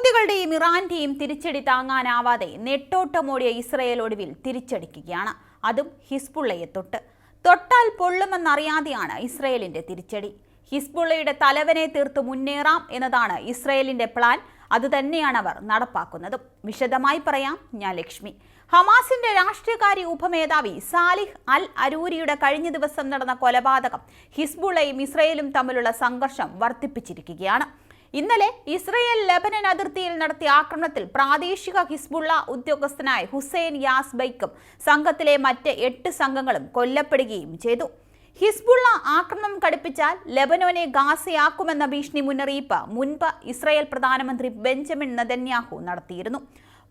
ഹൂതികളുടെയും ഇറാന്റെയും തിരിച്ചടി താങ്ങാനാവാതെ നെട്ടോട്ടമോടിയ ഇസ്രയേൽ ഒടുവിൽ തിരിച്ചടിക്കുകയാണ്. അതും ഹിസ്ബുള്ളയെ തൊട്ട്. തൊട്ടാൽ പൊള്ളുമെന്നറിയാതെയാണ് ഇസ്രയേലിന്റെ തിരിച്ചടി. ഹിസ്ബുള്ളയുടെ തലവനെ തീർത്ത് മുന്നേറാം എന്നതാണ് ഇസ്രയേലിന്റെ പ്ലാൻ. അതുതന്നെയാണ് അവർ നടപ്പാക്കുന്നതും. വിശദമായി പറയാം ഞാൻ ലക്ഷ്മി. ഹമാസിന്റെ രാഷ്ട്രീയകാരി ഉപമേധാവി സാലിഹ് അൽ അരൂരിയുടെ കഴിഞ്ഞ ദിവസം നടന്ന കൊലപാതകം ഹിസ്ബുള്ളയും ഇസ്രയേലും തമ്മിലുള്ള സംഘർഷം വർദ്ധിപ്പിച്ചിരിക്കുകയാണ്. ഇന്നലെ ഇസ്രയേൽ ലെബനൻ അതിർത്തിയിൽ നടത്തിയ ആക്രമണത്തിൽ പ്രാദേശിക ഹിസ്ബുള്ള ഉദ്യോഗസ്ഥനായ ഹുസൈൻ യാസ്ബൈക്കും സംഘത്തിലെ മറ്റ് എട്ട് സംഘങ്ങളും കൊല്ലപ്പെടുകയും ചെയ്തു. ഹിസ്ബുള്ള ആക്രമണം കടുപ്പിച്ചാൽ ലെബനോനെ ഗാസയാക്കുമെന്ന ഭീഷണി മുന്നറിയിപ്പ് മുൻപ് ഇസ്രയേൽ പ്രധാനമന്ത്രി ബെഞ്ചമിൻ നദന്യാഹു നടത്തിയിരുന്നു.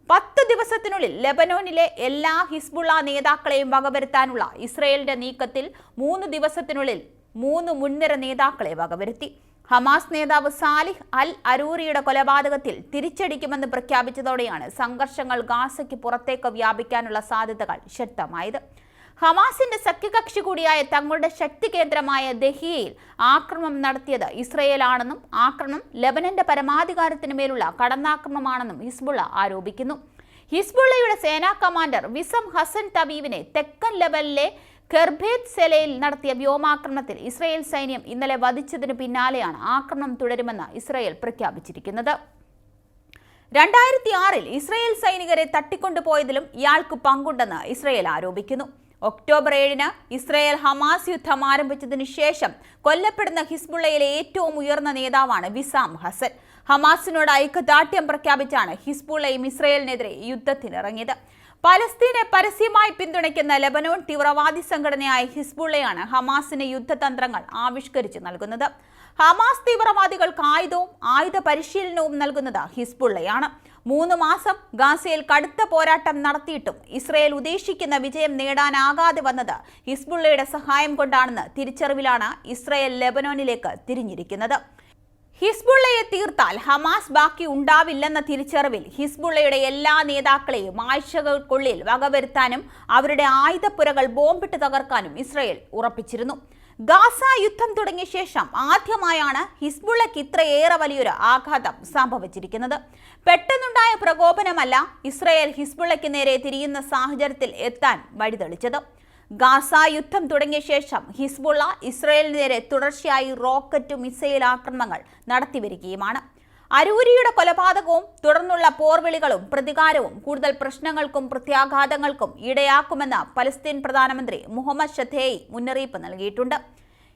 പത്ത് ദിവസത്തിനുള്ളിൽ ലെബനോനിലെ എല്ലാ ഹിസ്ബുള്ള നേതാക്കളെയും വകവരുത്താനുള്ള ഇസ്രയേലിന്റെ നീക്കത്തിൽ മൂന്ന് ദിവസത്തിനുള്ളിൽ മൂന്ന് മുൻനിര നേതാക്കളെ വകവരുത്തി. ഹമാസ് നേതാവ് സാലിഹ് അൽ അരൂരിയുടെ കൊലപാതകത്തിൽ തിരിച്ചടിക്കുമെന്ന് പ്രഖ്യാപിച്ചതോടെയാണ് സംഘർഷങ്ങൾ ഗാസയ്ക്ക് പുറത്തേക്ക് വ്യാപിക്കാനുള്ള സാധ്യതകൾ ശക്തമായത്. ഹമാസിന്റെ സഖ്യകക്ഷി കൂടിയായ തങ്ങളുടെ ശക്തി കേന്ദ്രമായ ദഹിയയിൽ ആക്രമണം നടത്തിയത് ഇസ്രയേലാണെന്നും ആക്രമണം ലബനന്റെ പരമാധികാരത്തിന് മേലുള്ള കടന്നാക്രമണമാണെന്നും ഹിസ്ബുള്ള ആരോപിക്കുന്നു. ഹിസ്ബുള്ളയുടെ സേനാ കമാൻഡർ വിസം ഹസൻ തബീവിനെ തെക്കൻ ലെബനിലെ കെർബേത് സെലയിൽ നടത്തിയ വ്യോമാക്രമണത്തിൽ ഇസ്രയേൽ സൈന്യം ഇന്നലെ വധിച്ചതിന് പിന്നാലെയാണ് ആക്രമണം തുടരുമെന്ന് ഇസ്രയേൽ പ്രഖ്യാപിച്ചിരിക്കുന്നത്. രണ്ടായിരത്തി ആറിൽ ഇസ്രയേൽ സൈനികരെ തട്ടിക്കൊണ്ടുപോയതിലും ഇയാൾക്ക് പങ്കുണ്ടെന്ന് ഇസ്രയേൽ ആരോപിക്കുന്നു. ഒക്ടോബർ ഏഴിന് ഇസ്രയേൽ ഹമാസ് യുദ്ധം ആരംഭിച്ചതിനു ശേഷം കൊല്ലപ്പെടുന്ന ഹിസ്ബുള്ളയിലെ ഏറ്റവും ഉയർന്ന നേതാവാണ് വിസാം ഹസൻ. ഹമാസിനോട് ഐക്യദാർഢ്യം പ്രഖ്യാപിച്ചാണ് ഹിസ്ബുള്ളയും ഇസ്രയേലിനെതിരെ യുദ്ധത്തിനിറങ്ങിയത്. പലസ്തീനെ പരസ്യമായി പിന്തുണയ്ക്കുന്ന ലബനോൺ തീവ്രവാദി സംഘടനയായ ഹിസ്ബുള്ളയാണ് ഹമാസിന് യുദ്ധതന്ത്രങ്ങൾ ആവിഷ്കരിച്ച് നൽകുന്നത്. ഹമാസ് തീവ്രവാദികൾക്ക് ആയുധവും ആയുധ പരിശീലനവും നൽകുന്നത് ഹിസ്ബുള്ളയാണ്. മൂന്ന് മാസം ഗാസയിൽ കടുത്ത പോരാട്ടം നടത്തിയിട്ടും ഇസ്രയേൽ ഉദ്ദേശിക്കുന്ന വിജയം നേടാനാകാതെ വന്നത് ഹിസ്ബുള്ളയുടെ സഹായം കൊണ്ടാണെന്ന് തിരിച്ചറിവിലാണ് ഇസ്രയേൽ ലെബനോനിലേക്ക് തിരിഞ്ഞിരിക്കുന്നത്. ഹിസ്ബുള്ളയെ തീർത്താൽ ഹമാസ് ബാക്കി ഉണ്ടാവില്ലെന്ന തിരിച്ചറിവിൽ ഹിസ്ബുള്ളയുടെ എല്ലാ നേതാക്കളെയും ആഴ്ചകൾക്കുള്ളിൽ വകവരുത്താനും അവരുടെ ആയുധപ്പുരകൾ ബോംബിട്ട് തകർക്കാനും ഇസ്രയേൽ ഉറപ്പിച്ചിരുന്നു. ഗാസ യുദ്ധം തുടങ്ങിയ ശേഷം ആദ്യമായാണ് ഹിസ്ബുള്ളയ്ക്ക് ഇത്രയേറെ വലിയൊരു ആഘാതം സംഭവിച്ചിരിക്കുന്നത്. പെട്ടെന്നുണ്ടായ പ്രകോപനമല്ല ഇസ്രയേൽ ഹിസ്ബുള്ളയ്ക്ക് നേരെ തിരിയുന്ന സാഹചര്യത്തിൽ എത്താൻ വഴിതെളിച്ചത്. ഗാസ യുദ്ധം തുടങ്ങിയ ശേഷം ഹിസ്ബുള്ള ഇസ്രയേലിനെതിരെ തുടർച്ചയായി റോക്കറ്റ് മിസൈൽ ആക്രമണങ്ങൾ നടത്തിവരികയുമാണ് അരൂരിയുടെ കൊലപാതകവും തുടർന്നുള്ള പോർവിളികളും പ്രതികാരവും കൂടുതൽ പ്രശ്നങ്ങൾക്കും പ്രത്യാഘാതങ്ങൾക്കും ഇടയാക്കുമെന്ന് പലസ്തീൻ പ്രധാനമന്ത്രി മുഹമ്മദ് ഷഥേയി മുന്നറിയിപ്പ് നൽകിയിട്ടുണ്ട്.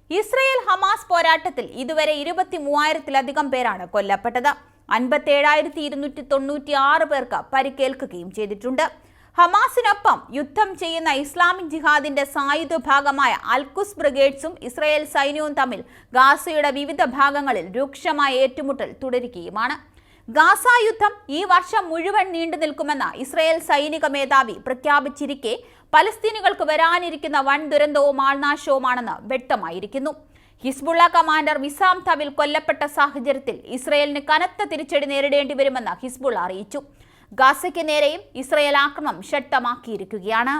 ഇസ്രയേൽ ഹമാസ് പോരാട്ടത്തിൽ ഇതുവരെ ഇരുപത്തി മൂവായിരത്തിലധികം പേരാണ് കൊല്ലപ്പെട്ടത്. അൻപത്തേഴായിരത്തി ഇരുന്നൂറ്റി തൊണ്ണൂറ്റി ആറ് പേർക്ക് പരിക്കേൽക്കുകയും ചെയ്തിട്ടുണ്ട്. ഹമാസിനൊപ്പം യുദ്ധം ചെയ്യുന്ന ഇസ്ലാമിക് ജിഹാദിന്റെ സായുധ ഭാഗമായ അൽകുസ് ബ്രിഗേഡ്സും ഇസ്രയേൽ സൈന്യവും തമ്മിൽ ഗാസയുടെ വിവിധ ഭാഗങ്ങളിൽ രൂക്ഷമായ ഏറ്റുമുട്ടൽ തുടരുകയുമാണ്. ഗാസ യുദ്ധം ഈ വർഷം മുഴുവൻ നീണ്ടു നിൽക്കുമെന്ന് ഇസ്രയേൽ സൈനിക മേധാവി പ്രഖ്യാപിച്ചിരിക്കെ പലസ്തീനുകൾക്ക് വരാനിരിക്കുന്ന വൻ ദുരന്തവും ആൾനാശവുമാണെന്ന് വ്യക്തമായിരിക്കുന്നു. ഹിസ്ബുള്ള കമാൻഡർ വിസാം തവിൽ കൊല്ലപ്പെട്ട സാഹചര്യത്തിൽ ഇസ്രയേലിന് കനത്ത തിരിച്ചടി നേരിടേണ്ടി വരുമെന്ന് ഹിസ്ബുള്ള അറിയിച്ചു. ഗാസയ്ക്ക് നേരെയും ഇസ്രയേൽ ആക്രമണം ശക്തമാക്കിയിരിക്കുകയാണ്.